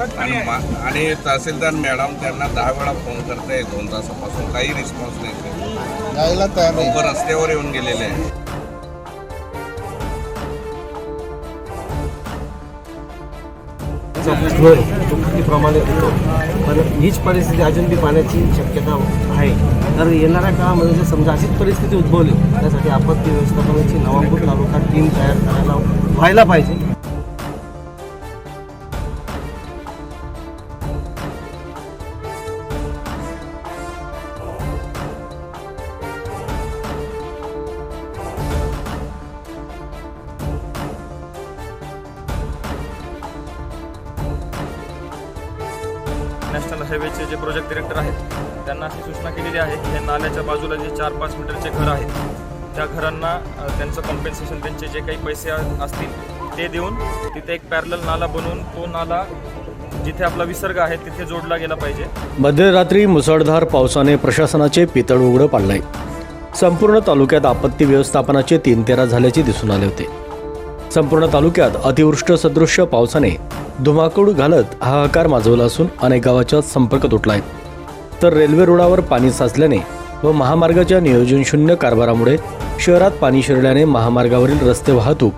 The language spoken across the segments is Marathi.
आणि मा- आणि तहसीलदार मॅडम त्यांना दहा वेळा फोन करते दोन तासापासून काही रिस्पॉन्स नाही ते. यायला तयार लोक रस्त्यावर येऊन गेलेले आहे. घर प्रमाणे होतो. पण हीच परिस्थिती अजून बी पाण्याची शक्यता आहे. तर येणाऱ्या काळामध्ये जर समजा अशीच परिस्थिती उद्भवली त्यासाठी आपत्ती व्यवस्थापनाची नवापूर तालुका टीम तयार करायला व्हायला पाहिजे. नॅशनल हायवेचे जे प्रोजेक्ट डिरेक्टर आहेत त्यांना अशी सूचना केलेली आहे की हे नाल्याच्या बाजूला जे चार पाच मीटरचे घर आहेत त्या घरांना त्यांचं कॉम्पेन्सेशन त्यांचे जे काही पैसे असतील ते देऊन तिथे एक पॅरल नाला बनवून तो नाला जिथे आपला विसर्ग आहे तिथे जोडला गेला पाहिजे. मध्यरात्री मुसळधार पावसाने प्रशासनाचे पितळ उघडं पाडलंय. संपूर्ण तालुक्यात आपत्ती व्यवस्थापनाचे तीन तेरा झाल्याचे दिसून आले होते. संपूर्ण तालुक्यात अतिवृष्ट सदृश्य पावसाने धुमाकूळ घालत हाहाकार माजवला असून अनेक गावाचा संपर्क तुटलाय. तर रेल्वे रुळावर पाणी साचल्याने व महामार्गाच्या नियोजनशून्य कारभारामुळे शहरात पाणी शिरल्याने महामार्गावरील रस्ते वाहतूक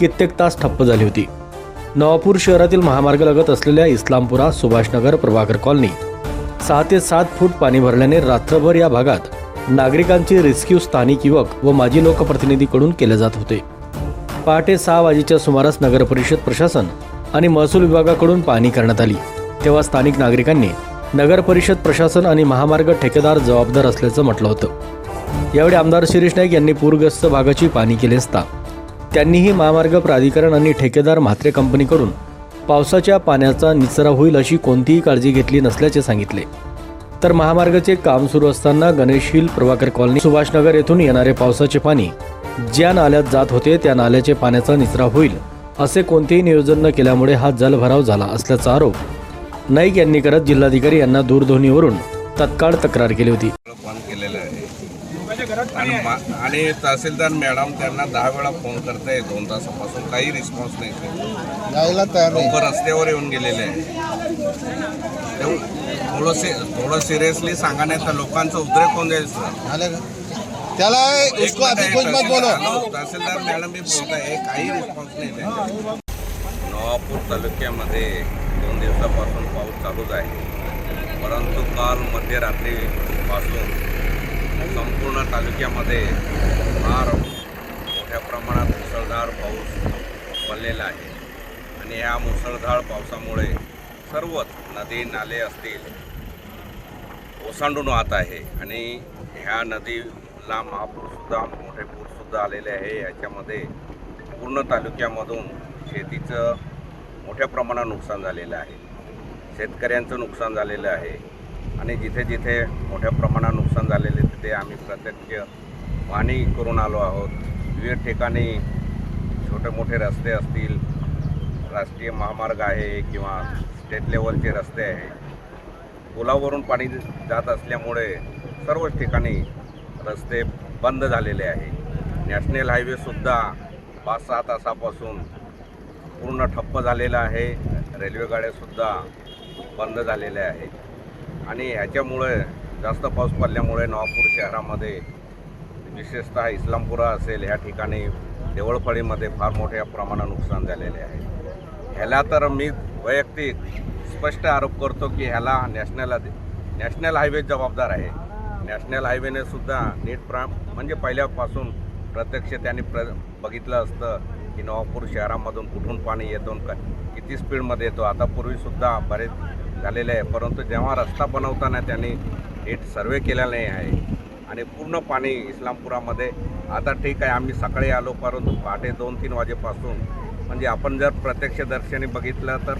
कित्येक तास ठप्प झाली होती. नवापूर शहरातील महामार्ग लगत असलेल्या इस्लामपुरा सुभाषनगर प्रभाकर कॉलनी सहा ते सात फूट पाणी भरल्याने रात्रभर या भागात नागरिकांची रेस्क्यू स्थानिक युवक व माजी लोकप्रतिनिधीकडून केले जात होते. पहाटे सहा वाजेच्या सुमारास नगर परिषद प्रशासन आणि महसूल विभागाकडून पाहणी करण्यात आली. तेव्हा स्थानिक नागरिकांनी नगर परिषद प्रशासन आणि महामार्ग ठेकेदार जबाबदार असल्याचं म्हटलं होतं. यावेळी आमदार शिरीष नाईक यांनी पूरग्रस्त भागाची पाहणी केली असता त्यांनीही महामार्ग प्राधिकरण आणि ठेकेदार म्हात्रे कंपनीकडून पावसाच्या पाण्याचा निचरा होईल अशी कोणतीही काळजी घेतली नसल्याचे सांगितले. तर महामार्गाचे काम सुरू असताना गणेश हिल प्रभाकर कॉलनी सुभाषनगर येथून येणारे पावसाचे पाणी ज्या नाल्यात जात होते त्या नाल्याचे पाण्याचा निचरा होईल. असे कोणतेही नियोजन न केल्यामुळे हा जलभराव झाला असल्याचा आरोप. नाईक यांनी करत जिल्हाधिकारी यांना दूरध्वनीवरून तत्काळ तक्रार केली होती. आणि तहसीलदार मॅडम त्यांना दहा वेळा फोन करते दोन तासापासून काही रिस्पॉन्स नाही ते. यायला तयार नाही. लोक रस्त्यावर येऊन गेलेले आहे. थोडं सिरियसली सांगा नाही तर लोकांचं उद्रेक होऊन जाईल सर आले का? त्याला उसको अभी कुछ मत बोलो। तहसीलदार मॅडम मी बोलत आहे काही रिस्पॉन्स नाही. नवापूर तालुक्यामध्ये दोन दिवसापासून पाऊस चालूच आहे. परंतु काल मध्यरात्रीपासून संपूर्ण तालुक्यामध्ये फार मोठ्या प्रमाणात मुसळधार पाऊस पडलेला आहे. आणि या मुसळधार पावसामुळे सर्वच नदी नाले असतील ओसांडून वाहत आहे. आणि ह्या नदीला महापूरसुद्धा मोठे पूरसुद्धा आलेले आहे. याच्यामध्ये पूर्ण तालुक्यामधून शेतीचं मोठ्या प्रमाणात नुकसान झालेलं आहे. शेतकऱ्यांचं नुकसान झालेलं आहे. आणि जिथे जिथे मोठ्या प्रमाणात नुकसान झालेले तिथे आम्ही प्रत्यक्ष पाहणी करून आलो आहोत. विविध ठिकाणी छोटे मोठे रस्ते असतील राष्ट्रीय महामार्ग आहे किंवा स्टेट लेवलचे रस्ते आहे. पुलावरून पाणी जात असल्यामुळे सर्वच ठिकाणी रस्ते बंद झालेले आहे. नॅशनल हायवेसुद्धा पाच सहा तासापासून पूर्ण ठप्प झालेला आहे. रेल्वेगाड्यासुद्धा बंद झालेल्या आहेत. आणि ह्याच्यामुळे जास्त पाऊस पडल्यामुळे नवापूर शहरामध्ये विशेषतः इस्लामपुरा असेल ह्या ठिकाणी देवळफळीमध्ये फार मोठ्या प्रमाणात नुकसान झालेले आहे. ह्याला तर मी वैयक्तिक स्पष्ट आरोप करतो की ह्याला नॅशनल नॅशनल हायवे जबाबदार आहे. नॅशनल हायवेने सुद्धा नीट प्रा म्हणजे पहिल्यापासून प्रत्यक्ष त्यांनी प्र बघितलं असतं की नवापूर शहरामधून कुठून पाणी येतो आणि किती स्पीडमध्ये येतो. आता पूर्वीसुद्धा बरेच झालेले आहे परंतु जेव्हा रस्ता बनवताना त्यांनी नीट सर्वे केलेला नाही आहे आणि पूर्ण पाणी इस्लामपुरामध्ये आता ठीक आहे आम्ही सकाळी आलो परंतु पहाटे दोन तीन वाजेपासून म्हणजे आपण जर प्रत्यक्षदर्शनी बघितलं तर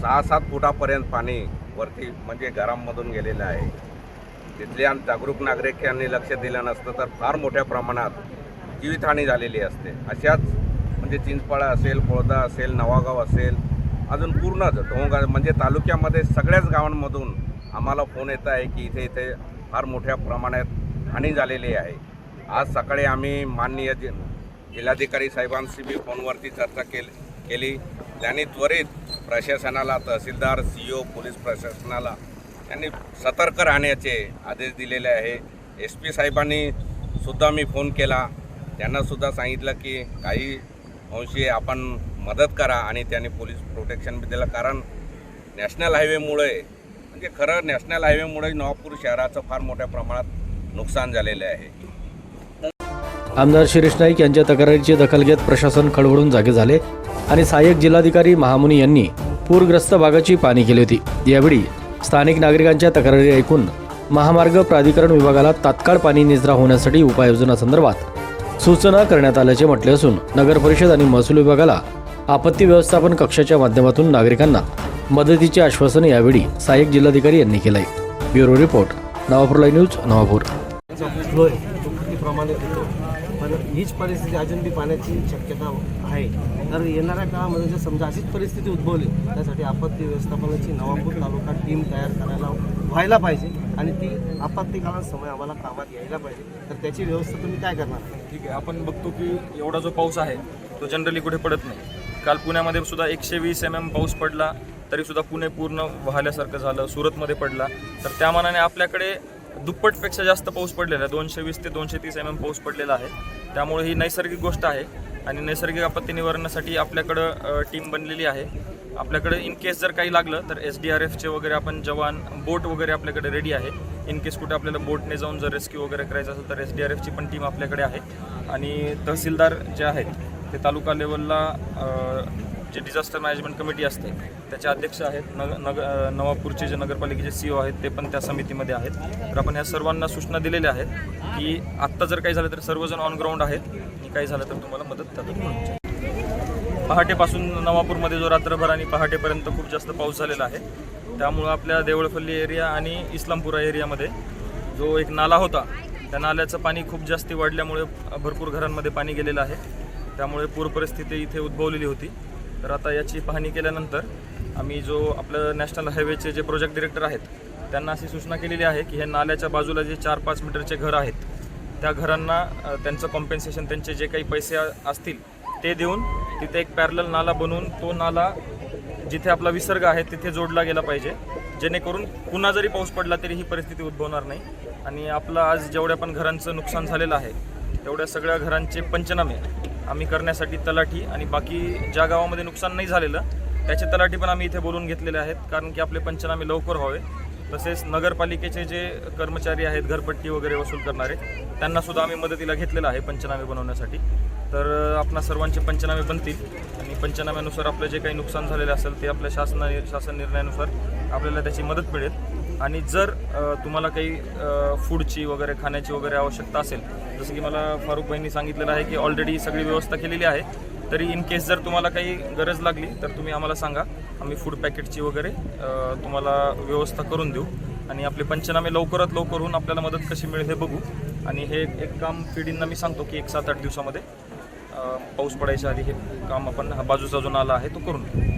सहा सात फुटापर्यंत पाणी वरती म्हणजे घरांमधून गेलेलं आहे. तिथल्या जागरूक नागरिक यांनी लक्ष दिलं नसतं तर फार मोठ्या प्रमाणात जीवितहानी झालेली असते. अशाच म्हणजे चिंचपाळा असेल कोळदा असेल नवागाव असेल अजून पूर्णच डोंगा म्हणजे तालुक्यामध्ये सगळ्याच गावांमधून आम्हाला फोन येत आहे की इथे इथे फार मोठ्या प्रमाणात हानी झालेली आहे. आज सकाळी आम्ही माननीय जि जिल्हाधिकारी साहेबांशी बी फोनवरती चर्चा केली केली. त्यांनी त्वरित प्रशासनाला तहसीलदार सी ओ पोलीस प्रशासनाला त्यांनी सतर्क राहण्याचे आदेश दिलेले आहे. एस पी साहेबांनी सुद्धा मी फोन केला. त्यांना सुद्धा सांगितलं की काही अंशी आपण मदत करा आणि त्यांनी पोलीस प्रोटेक्शन बी दिलं. कारण नॅशनल हायवेमुळे म्हणजे खरं नॅशनल हायवेमुळे नवापूर शहराचं फार मोठ्या प्रमाणात नुकसान झालेलं आहे. आमदार शिरीष नाईक यांच्या तक्रारीची दखल घेत प्रशासन खडबडून जागे झाले आणि सहाय्यक जिल्हाधिकारी महामुनी यांनी पूरग्रस्त भागाची पाहणी केली होती. यावेळी स्थानिक नागरिकांच्या तक्रारी ऐकून महामार्ग प्राधिकरण विभागाला तात्काळ पाणी निचरा होण्यासाठी उपाययोजनासंदर्भात सूचना करण्यात आल्याचे म्हटले असून नगर परिषद आणि महसूल विभागाला आपत्ती व्यवस्थापन कक्षाच्या माध्यमातून नागरिकांना मदतीचे आश्वासन यावेळी सहाय्यक जिल्हाधिकारी यांनी केलंय. Bureau report Navapur news Navapur. प्रमाणात येतो होतो. पण हीच परिस्थिती अजून बी पाण्याची शक्यता आहे. तर येणाऱ्या काळामध्ये जर समजा अशीच परिस्थिती उद्भवली त्यासाठी आपत्ती व्यवस्थापनाची नवापूर तालुका टीम तयार करायला व्हायला पाहिजे आणि ती आपत्ती काळात समय आम्हाला कामात यायला पाहिजे. तर त्याची व्यवस्था तुम्ही काय करणार? ठीक आहे. आपण बघतो की एवढा जो पाऊस आहे तो जनरली कुठे पडत नाही. काल पुण्यामध्ये सुद्धा एकशे वीस एम एम पाऊस पडला तरीसुद्धा पुणे पूर्ण वाहल्यासारखं झालं सुरतमध्ये पडला. तर त्या मानाने आपल्याकडे दुप्पटपेक्षा जास्त पाऊस पडलेला आहे. दोनशे वीस ते दोनशे तीस एम एम पाऊस पडलेला आहे. त्यामुळे ही नैसर्गिक गोष्ट आहे आणि नैसर्गिक आपत्ती निवारणासाठी आपल्याकडं टीम बनलेली आहे. आपल्याकडे इन केस जर काही लागलं तर एस डी आर एफचे वगैरे आपण जवान बोट वगैरे आपल्याकडे रेडी आहे. इन केस कुठे आपल्याला बोटने जाऊन जर रेस्क्यू वगैरे करायचं असेल तर एस डी आर एफची पण टीम आपल्याकडे आहे. आणि तहसीलदार जे आहेत ते तालुका लेवलला जे डिझास्टर मॅनेजमेंट कमिटी असते त्याचे अध्यक्ष आहेत नग नग नवापूरचे जे नगरपालिकेचे सी ओ आहेत ते पण त्या समितीमध्ये आहेत. तर आपण ह्या सर्वांना सूचना दिलेल्या आहेत की आत्ता जर काही झालं तर सर्वजण ऑन ग्राउंड आहेत. आणि काही झालं तर तुम्हाला मदत त्यातून पहाटेपासून नवापूरमध्ये जो रात्रभर आणि पहाटेपर्यंत खूप जास्त पाऊस झालेला आहे त्यामुळं आपल्या देवळफल्ली एरिया आणि इस्लामपुरा एरियामध्ये जो एक नाला होता त्या नाल्याचं पाणी खूप जास्ती वाढल्यामुळे भरपूर घरांमध्ये पाणी गेलेलं आहे. त्यामुळे पूर परिस्थिती इथे उद्भवलेली होती. तर आता याची पाहणी केल्यानंतर आम्ही जो आपलं नॅशनल हायवेचे जे प्रोजेक्ट डिरेक्टर आहेत त्यांना अशी सूचना केलेली आहे की हे नाल्याच्या बाजूला जे चार पाच मीटरचे घर आहेत त्या घरांना त्यांचं कॉम्पेन्सेशन त्यांचे जे काही पैसे असतील ते देऊन तिथे एक पॅरल नाला बनवून तो नाला जिथे आपला विसर्ग आहे तिथे जोडला गेला पाहिजे. जेणेकरून पुन्हा जरी पाऊस पडला तरी ही परिस्थिती उद्भवणार नाही. आणि आपलं आज जेवढ्या पण घरांचं नुकसान झालेलं आहे तेवढ्या सगळ्या घरांचे पंचनामे आम्ही करण्यासाठी तलाठी आणि बाकी ज्या गावामध्ये नुकसान नाही झालेलं त्याचे तलाठी पण आम्ही इथे बोलून घेतलेले आहेत कारण की आपले पंचनामे लवकर व्हावे. तसेच नगरपालिकेचे जे कर्मचारी आहेत घरपट्टी वगैरे वसूल करणारे त्यांना सुद्धा आम्ही मदतीला घेतलेलं आहे पंचनामे बनवण्यासाठी. तर आपणा सर्वांचे पंचनामे बनतील. आणि पंचनाम्यानुसार आपलं जे काही नुकसान झालेलं असेल ते आपल्या शासन शासन निर्णयानुसार आपल्याला त्याची मदत मिळेल. आणि जर तुम्हाला काही फूडची वगैरे खाण्याची वगैरे आवश्यकता असेल जसं की मला फारुख भाईंनी सांगितलेलं आहे की ऑलरेडी सगळी व्यवस्था केलेली आहे तरी इन केस जर तुम्हाला काही गरज लागली तर तुम्ही आम्हाला सांगा. आम्ही फूड पॅकेटची वगैरे तुम्हाला व्यवस्था करून देऊ. आणि आपले पंचनामे लवकरात लवकर होऊन आपल्याला मदत कशी मिळेल हे बघू. आणि हे एक काम पिढींना मी सांगतो की एक सात आठ दिवसामध्ये पाऊस पडायच्या आधी हे काम आपण हा बाजूचा जो नाला आहे तो करून घेऊ.